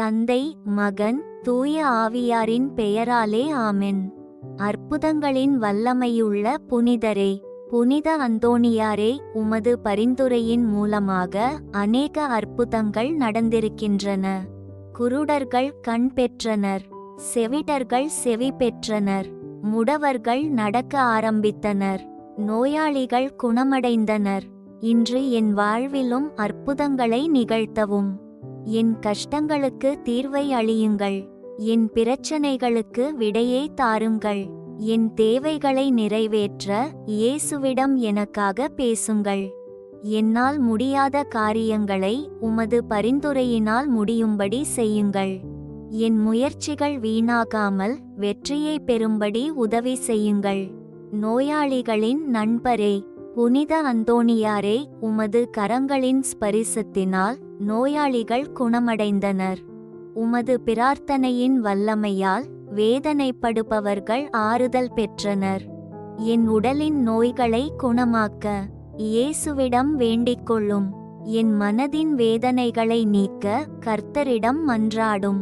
தந்தை மகன் தூய ஆவியாரின் பெயராலே ஆமென். அற்புதங்களின் வல்லமையுள்ள புனிதரே புனித அந்தோணியாரே உமது பரிந்துரையின் மூலமாக அநேக அற்புதங்கள் நடந்திருக்கின்றன. குருடர்கள் கண் பெற்றனர் செவிடர்கள் செவி பெற்றனர் முடவர்கள் நடக்க ஆரம்பித்தனர் நோயாளிகள் குணமடைந்தனர். இன்று என் வாழ்விலும் அற்புதங்களை நிகழ்த்தவும். என் கஷ்டங்களுக்கு தீர்வை அளியுங்கள் என் பிரச்சனைகளுக்கு விடையை தாருங்கள். என் தேவைகளை நிறைவேற்ற இயேசுவிடம் எனக்காக பேசுங்கள். என்னால் முடியாத காரியங்களை உமது பரிந்துரையினால் முடியும்படி செய்யுங்கள். என் முயற்சிகள் வீணாகாமல் வெற்றியை பெறும்படி உதவி செய்யுங்கள். நோயாளிகளின் நண்பரே புனித அந்தோணியாரே உமது கரங்களின் ஸ்பரிசத்தினால் நோயாளிகள் குணமடைந்தனர். உமது பிரார்த்தனையின் வல்லமையால் வேதனைப்படுபவர்கள் ஆறுதல் பெற்றனர். என் உடலின் நோய்களை குணமாக்க இயேசுவிடம் வேண்டிக் கொள்ளும் என் மனதின் வேதனைகளை நீக்க கர்த்தரிடம் மன்றாடும்.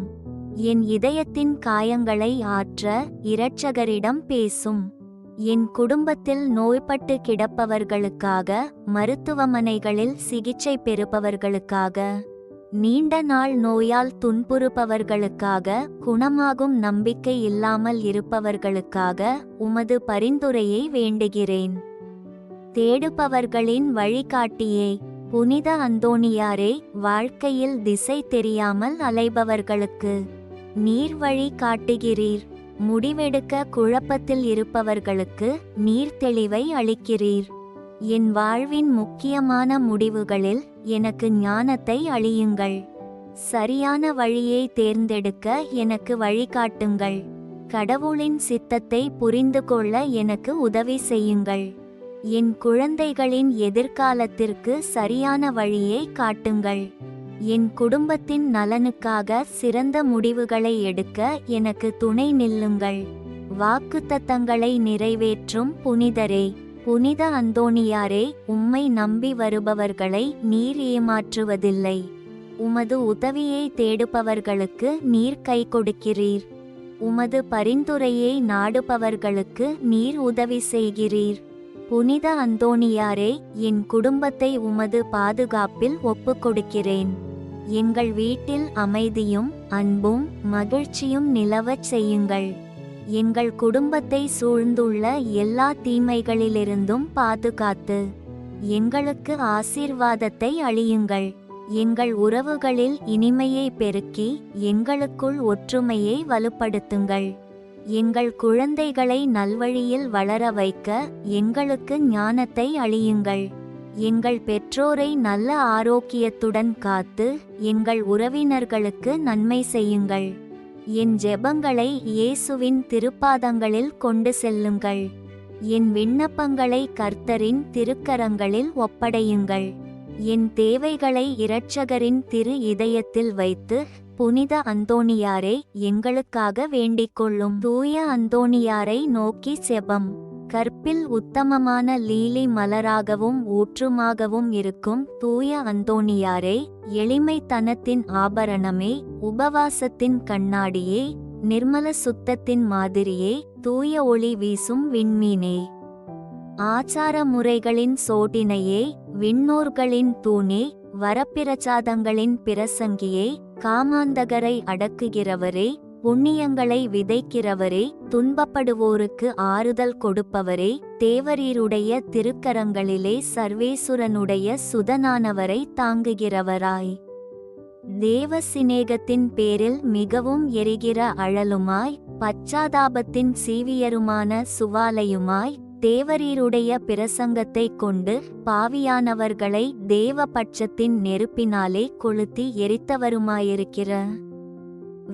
என் இதயத்தின் காயங்களை ஆற்ற இரட்சகரிடம் பேசும். என் குடும்பத்தில் நோய்பட்டு கிடப்பவர்களுக்காக மருத்துவமனைகளில் சிகிச்சை பெறுபவர்களுக்காக நீண்ட நாள் நோயால் துன்புறுபவர்களுக்காக குணமாகும் நம்பிக்கை இல்லாமல் இருப்பவர்களுக்காக உமது பரிந்துரையை வேண்டுகிறேன். தேடுபவர்களின் வழிகாட்டியே புனித அந்தோணியாரே வாழ்க்கையில் திசை தெரியாமல் அலைபவர்களுக்கு நீர் வழி காட்டுகிறீர். முடிவெடுக்க குழப்பத்தில் இருப்பவர்களுக்கு நீர்த்தெளிவை அளிக்கிறீர். என் வாழ்வின் முக்கியமான முடிவுகளில் எனக்கு ஞானத்தை அளியுங்கள். சரியான வழியை தேர்ந்தெடுக்க எனக்கு வழிகாட்டுங்கள். கடவுளின் சித்தத்தை புரிந்து கொள்ள எனக்கு உதவி செய்யுங்கள். என் குழந்தைகளின் எதிர்காலத்திற்கு சரியான வழியை காட்டுங்கள். என் குடும்பத்தின் நலனுக்காக சிறந்த முடிவுகளை எடுக்க எனக்கு துணை நில்லுங்கள். வாக்குத்தத்தங்களை நிறைவேற்றும் புனிதரே. புனித அந்தோணியாரே உம்மை நம்பி வருபவர்களை நீர் ஏமாற்றுவதில்லை. உமது உதவியை தேடுபவர்களுக்கு நீர் கை கொடுக்கிறீர். உமது பரிந்துரையை நாடுபவர்களுக்கு நீர் உதவி செய்கிறீர். புனித அந்தோணியாரே என் குடும்பத்தை உமது பாதுகாப்பில் ஒப்புக்கொடுக்கிறேன். எங்கள் வீட்டில் அமைதியும் அன்பும் மகிழ்ச்சியும் நிலவச் செய்யுங்கள். எங்கள் குடும்பத்தை சூழ்ந்துள்ள எல்லா தீமைகளிலிருந்தும் பாதுகாத்து எங்களுக்கு ஆசீர்வாதத்தை அளியுங்கள். எங்கள் உறவுகளில் இனிமையை பெருக்கி எங்களுக்குள் ஒற்றுமையை வலுப்படுத்துங்கள். எங்கள் குழந்தைகளை நல்வழியில் வளர வைக்க எங்களுக்கு ஞானத்தை அளியுங்கள். எங்கள் பெற்றோரை நல்ல ஆரோக்கியத்துடன் காத்து எங்கள் உறவினர்களுக்கு நன்மை செய்யுங்கள். என் ஜெபங்களை இயேசுவின் திருப்பாதங்களில் கொண்டு செல்லுங்கள். என் விண்ணப்பங்களை கர்த்தரின் திருக்கரங்களில் ஒப்படையுங்கள். என் தேவைகளை இரட்சகரின் திரு இதயத்தில் வைத்து புனித அந்தோணியாரை எங்களுக்காக வேண்டிக் கொள்ளும். தூய அந்தோணியாரை நோக்கி செபம். கற்பில் உத்தமமான லீலி மலராகவும் ஊற்றுமாகவும் இருக்கும் தூய அந்தோணியாரே எளிமைத்தனத்தின் ஆபரணமே உபவாசத்தின் கண்ணாடியே நிர்மல சுத்தத்தின் மாதிரியே தூய ஒளி வீசும் விண்மீனே. ஆச்சார முறைகளின் சோட்டினையே விண்ணோர்களின் தூணே வரப்பிரசாதங்களின் பிரசங்கியே காமாந்தகரை அடக்குகிறவரே புண்ணியங்களை விதைக்கிறவரே துன்பப்படுவோருக்கு ஆறுதல் கொடுப்பவரே தேவரீருடைய திருக்கரங்களிலே சர்வேசுரனுடைய சுதனானவரை தாங்குகிறவராய். தேவ சிநேகத்தின் பேரில் மிகவும் எரிகிற அழலுமாய் பச்சாதாபத்தின் சீவியருமான சுவாலையுமாய் தேவரீருடைய பிரசங்கத்தை கொண்டு பாவியானவர்களை தேவ பட்சத்தின் நெருப்பினாலே கொளுத்தி எரித்தவருமாயிருக்கிற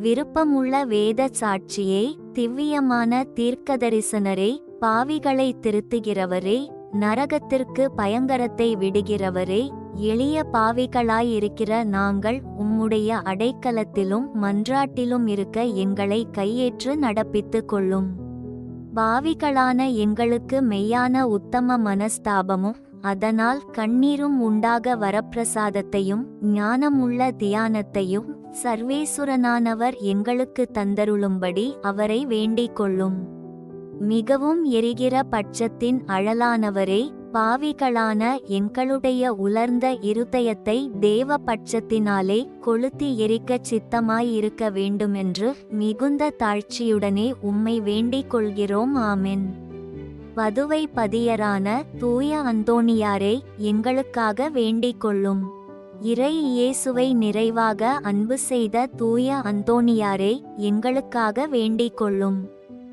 விருப்பமுள்ள வேத சாட்சியே திவ்யமான தீர்க்கதரிசனரே பாவிகளை திருத்துகிறவரே நரகத்திற்கு பயங்கரத்தை விடுகிறவரே எளிய பாவிகளாயிருக்கிற நாங்கள் உம்முடைய அடைக்கலத்திலும் மன்றாட்டிலும் இருக்க எங்களை கையேற்று நடப்பித்துக் கொள்ளும். பாவிகளான எங்களுக்கு மெய்யான உத்தம மனஸ்தாபமும் அதனால் கண்ணீரும் உண்டாக வரப்பிரசாதத்தையும் ஞானமுள்ள தியானத்தையும் சர்வேசுரனானவர் எங்களுக்கு தந்தருளும்படி அவரை வேண்டிக் கொள்ளும் மிகவும் எரிகிற பட்சத்தின் அழலானவரே பாவிகளான எங்களுடைய உலர்ந்த இருதயத்தை தேவ பட்சத்தினாலே கொளுத்தி எரிக்கச் சித்தமாயிருக்க வேண்டுமென்று மிகுந்த தாழ்ச்சியுடனே உம்மை வேண்டிக் கொள்கிறோம் ஆமென். பதுவை பதியரான தூய அந்தோணியாரே எங்களுக்காக வேண்டிக் கொள்ளும் இறை இயேசுவை நிறைவாக அன்பு செய்த தூய அந்தோணியாரே எங்களுக்காக வேண்டிக் கொள்ளும்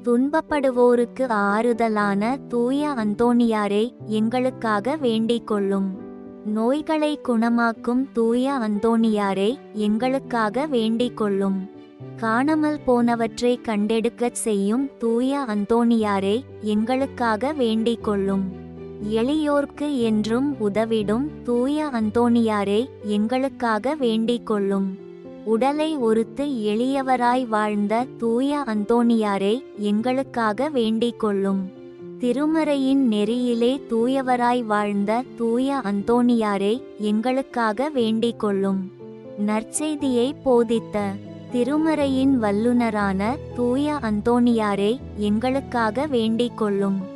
துன்பப்படுவோருக்கு ஆறுதலான தூய அந்தோணியாரே எங்களுக்காக வேண்டிக் கொள்ளும் நோய்களை குணமாக்கும் தூய அந்தோணியாரே எங்களுக்காக வேண்டிக் கொள்ளும் காணாமல் போனவற்றை கண்டெடுக்கச் செய்யும் தூய அந்தோணியாரே எங்களுக்காக வேண்டிக் கொள்ளும் எளியோர்க்கு என்றும் உதவிடும் தூய அந்தோணியாரே எங்களுக்காக வேண்டிக் கொள்ளும் உடலை ஒருத்து எளியவராய் வாழ்ந்த தூய அந்தோணியாரே எங்களுக்காக வேண்டிக் கொள்ளும் திருமறையின் நெறியிலே தூயவராய் வாழ்ந்த தூய அந்தோணியாரே எங்களுக்காக வேண்டிக் கொள்ளும் நற்செய்தியை போதித்த திருமறையின் வல்லுனரான தூய அந்தோணியாரே எங்களுக்காக வேண்டிக் கொள்ளும்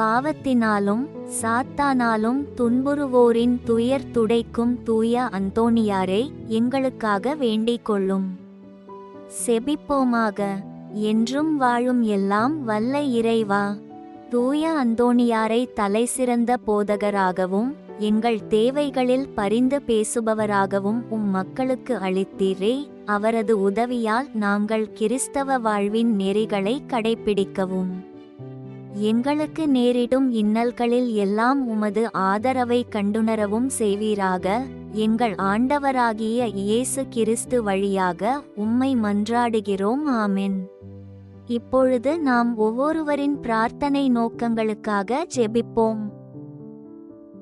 பாவத்தினாலும் சாத்தானாலும் துன்புறுவோரின் துயர் துடைக்கும் தூய அந்தோனியாரை எங்களுக்காக வேண்டிக் கொள்ளும் செபிப்போமாக. என்றும் வாழும் எல்லாம் வல்ல இறைவா. தூய அந்தோணியாரை தலைசிறந்த போதகராகவும் எங்கள் தேவைகளில் பரிந்து பேசுபவராகவும் உம் மக்களுக்கு அளித்தீரே அவரது உதவியால் நாங்கள் கிறிஸ்தவ வாழ்வின் நெறிகளை கடைப்பிடிக்கவும். எங்களுக்கு நேரிடும் இன்னல்களில் எல்லாம் உமது ஆதரவை கண்டுணரவும் செய்வீராக. எங்கள் ஆண்டவராகிய இயேசு கிறிஸ்து வழியாக உம்மை மன்றாடுகிறோம். ஆமின். இப்பொழுது நாம் ஒவ்வொருவரின் பிரார்த்தனை நோக்கங்களுக்காக ஜெபிப்போம்.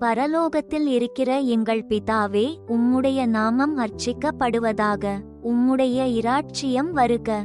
பரலோகத்தில் இருக்கிற எங்கள் பிதாவே உம்முடைய நாமம் அர்ச்சிக்கப்படுவதாக உம்முடைய இராட்சியம் வருக.